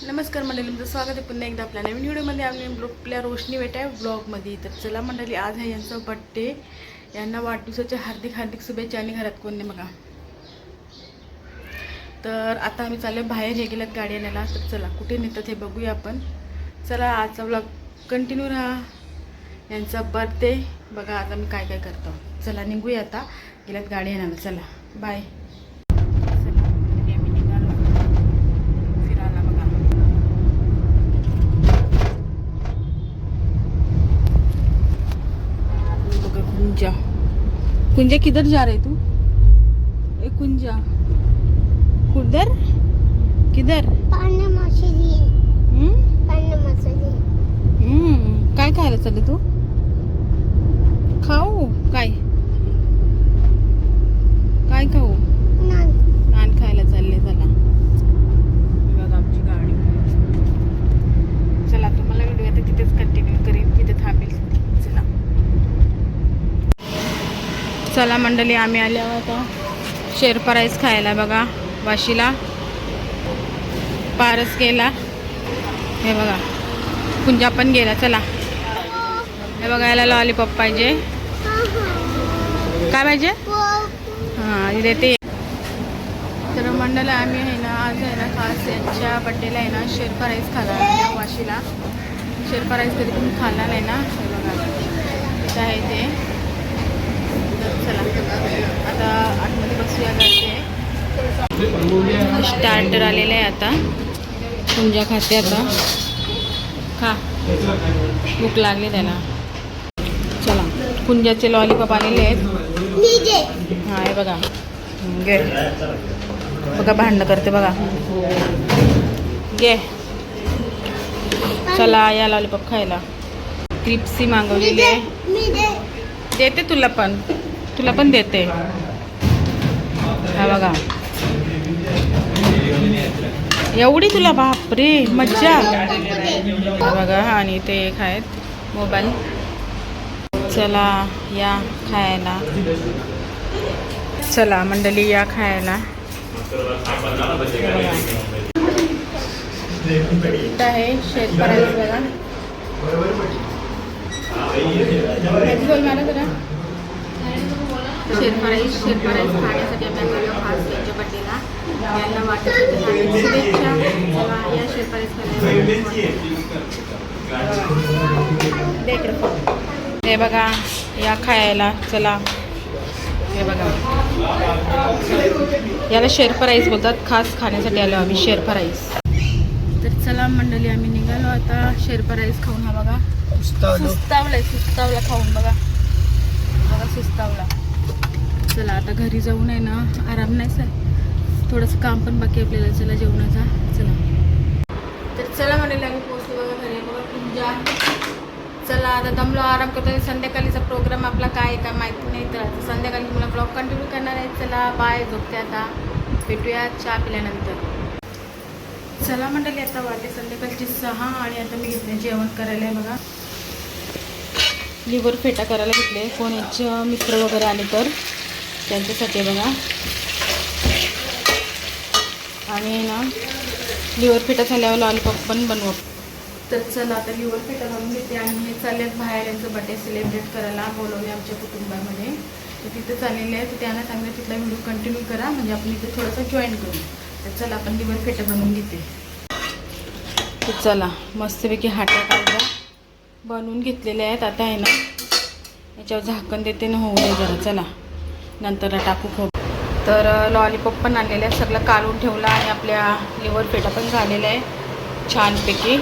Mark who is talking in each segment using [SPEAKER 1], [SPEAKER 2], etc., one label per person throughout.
[SPEAKER 1] नमस्कार मंडळी तुमचं स्वागत आहे पुन्हा एकदा आपल्या नवीन व्हिडिओमध्ये. आम्ही आपल्या रोशनी बेटा आहे ब्लॉगमध्ये तर चला मंडळी आज आहे यांचा बड्डे यांना वाढदिवसाच्या हार्दिक हार्दिक शुभेच्छा आणि घरात कोण नाही बघा. तर आता आम्ही चाललो बाहेर हे गेल्यात गाडी आणायला. तर चला कुठे नेतात हे बघूया आपण. चला आजचा ब्लॉग कंटिन्यू राहा. यांचा बर्थडे बघा आज आम्ही काय काय करतो. चला निघूया आता. गेल्यात गाडी आणायला. चला बाय चला आम्ही निघालो फिरायला बघा बघा कुंजा. कुंजा किधर जा रहे तू? ए कुंजा. कुधर? किधर
[SPEAKER 2] पाण्या
[SPEAKER 1] हम्म. काय खायला चालले तू खाऊ काय काय खाऊ
[SPEAKER 2] नान
[SPEAKER 1] नान खायला चालले चला ही बघा आमची गाडी चला तुम्हाला व्हिडिओ आता तिथेच कंटिन्यू करेन तिथे थांबेल चला चला मंडळी आम्ही आल्यावर आता शेरपा राईस खायला बघा वाशीला. पारस गेला हे बघा कुंजा पण गेला चला. हे बघा याला लॉलीपॉप पाहिजे. काय पाहिजे? हां देते तर मंडळ आम्ही आहे ना आज आहे ना खास यांच्या बड्डेला आहे ना शेरपा राईस खाला वाशीला. शेरपा राईस कधी तुम्ही खाल्ला नाही ना हे बघा. इथं आहे ते. तर चला. आता आतमध्ये बसूया करते स्टार्टर आलेलं आहे आता. तुमच्या खाते आता. खा. भूक लागली त्याला. चला. कुंजाचे लॉलीपॉप आलेले आहेत. हा हे बघा. घे. बघा भांडणं करते बघा. घे. चला या लॉलीपॉप खायला. क्रिप्सी मागवलेली आहे. देते तुला पण. तुला पण देते. हा बघा. एवढी तुला बापरे मज्जा. बघा आणि ते एक आहेत मोबाईल. चला या खायला. चला मंडळी या खायला. आहे शेतकऱ्याचं बघा. बोल मला जरा शेतकऱ्याची शेतकऱ्याची खाण्यासाठी आम्ही आलो खास त्यांच्या बड्डेला यांना वाटत शुभेच्छा. या शेतकऱ्याच हे बघा या खायला चला. हे बघा. याला शेरपा राईस बोलतात. खास खाण्यासाठी आलो आम्ही शेरपा राईस तर चला मंडळी आम्ही निघालो आता. शेरपा राईस खाऊन हा बघा. सुस्तावलाय सुस्तावला खाऊन बघा. सुस्तावला चला आता घरी जाऊन आहे ना आराम नाही सर. थोडंसं काम पण बाकी आपल्याला. चला जेवणाचा. चला. तर चला म्हणाले आम्ही पोहोचलो बघा घरी. बघा पूजा. चला आता दमलो आराम करतो संध्याकाळीचा प्रोग्राम आपला काय आहे माहिती नाही. तर आता संध्याकाळी मला ब्लॉग कंटिन्यू करणार आहे. चला बाय झोपते आता. भेटूया चहा पिल्यानंतर. चला मंडळी आता वाजले संध्याकाळची सहा आणि आता मी घेतले जेवण करायला आहे बघा. लिव्हर फेटा करायला घेतले. कोणाचे मित्र वगैरे आले तर. त्यांच्यासाठी बघा. आणि ना लिव्हर पिठा झाल्यावर लॉलीपॉप पण बनवू. तर चला आता लिव्हर पिठा बनवून घेते आणि हे आहेत बाहेर यांचं बड्डे सेलिब्रेट करायला बोलवले आमच्या कुटुंबामध्ये. तर तिथे चाललेले आहे तर त्यांना सांगितलं तिथला व्हिडिओ कंटिन्यू करा म्हणजे आपण इथे थोडंसं जॉईन करू. तर चला आपण लिवर फेटा बनवून घेते. तर चला मस्तपैकी हाटा काढल्या बनवून घेतलेल्या आहेत आता आहे ना. याच्यावर झाकण देते ना होऊ दे जरा चला. नंतर टाकू खूप तर लॉलीपॉप पण आणलेलं आहे सगळं काढून ठेवलं आणि आपल्या लिव्हर पेटा पण झालेला आहे. छानपैकी.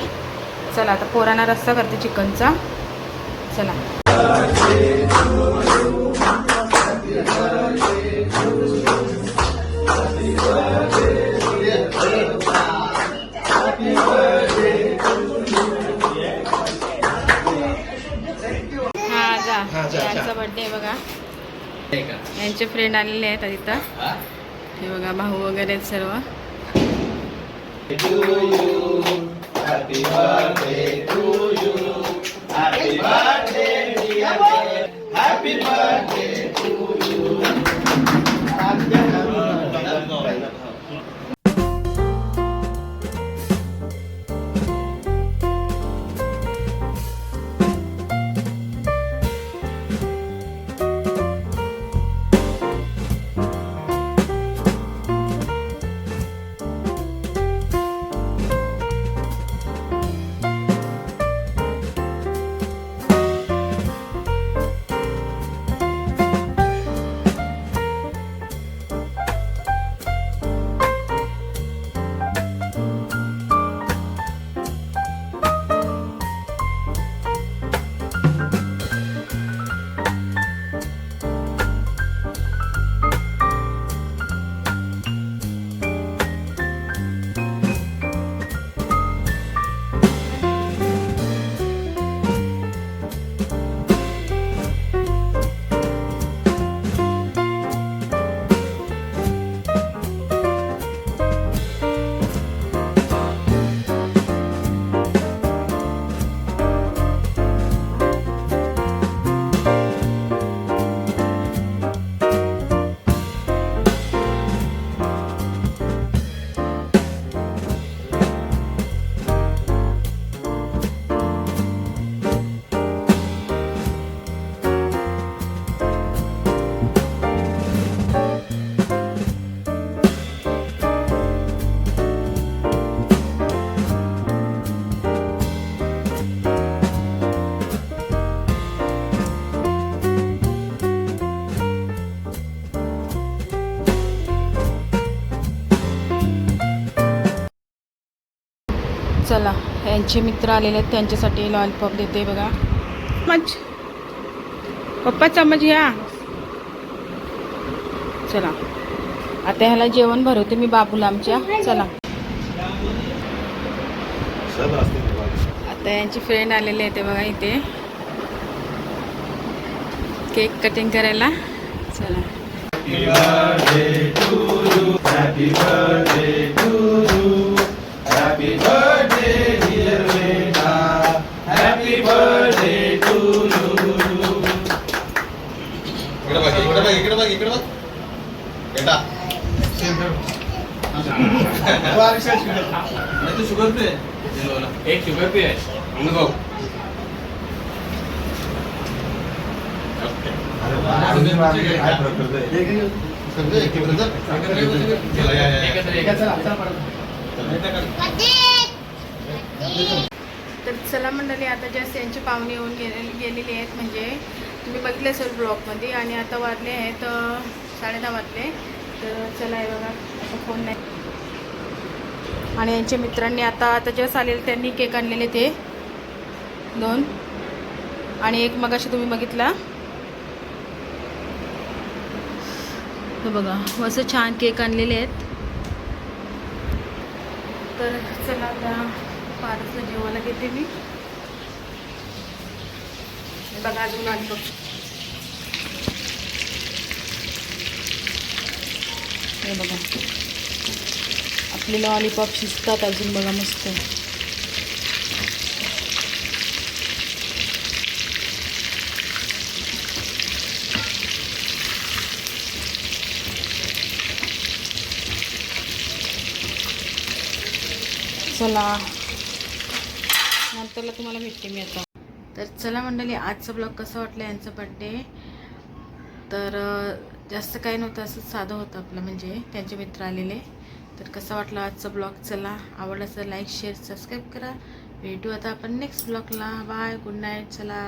[SPEAKER 1] चला आता पोरांना रस्सा करते चिकनचा. चला. हा जा. यांचा बर्थडे आहे बघा. यांचे फ्रेंड आलेले आहेत इथं. हे? बघा भाऊ वगैरे आहेत सर्व. चला यांचे मित्र आलेले आहेत त्यांच्यासाठी लॉलीपॉप देते बघा. चमच पप्पा चमच घ्या चला. आता ह्याला जेवण भरवते मी बाबूला आमच्या. चला. आता यांची फ्रेंड आलेले आहे ते बघा इथे. केक कटिंग करायला. चला.
[SPEAKER 3] इकडे बघ इकडे बघ. बेटा नाही तू शुगर पे
[SPEAKER 4] एक शुगर पे आहे.
[SPEAKER 3] अनुभव
[SPEAKER 1] तर चला मंडळी आता जस्ट यांची पाहुणे येऊन गेले गेलेली आहेत म्हणजे तुम्ही बघितलं असेल ब्लॉगमध्ये आणि आता वाजले आहेत साडेदहा वाजले. तर चला हे बघा आता फोन नाही. आणि यांच्या मित्रांनी आता आता जस्ट आलेले त्यांनी केक आणलेले ते. दोन. आणि एक मगाशी तुम्ही बघितला. हे बघा असं छान केक आणलेले आहेत. तर चला आता पारसला जेवायला घेते मी. बघा अजून आणतो. हे बघा. आपले लॉलीपॉप शिजतात अजून बघा मस्त. चला. नंतरला तुम्हाला भेटते मी आता. तर चला मंडळी आजचा ब्लॉग कसा वाटला यांचा बड्डे तर जास्त काही नव्हतं असं साधं होतं आपलं म्हणजे त्यांचे मित्र आलेले. तर कसा वाटला आजचा ब्लॉग चला आवडला तर लाईक शेअर सबस्क्राईब करा. भेटू आता आपण नेक्स्ट ब्लॉगला बाय गुड नाईट चला.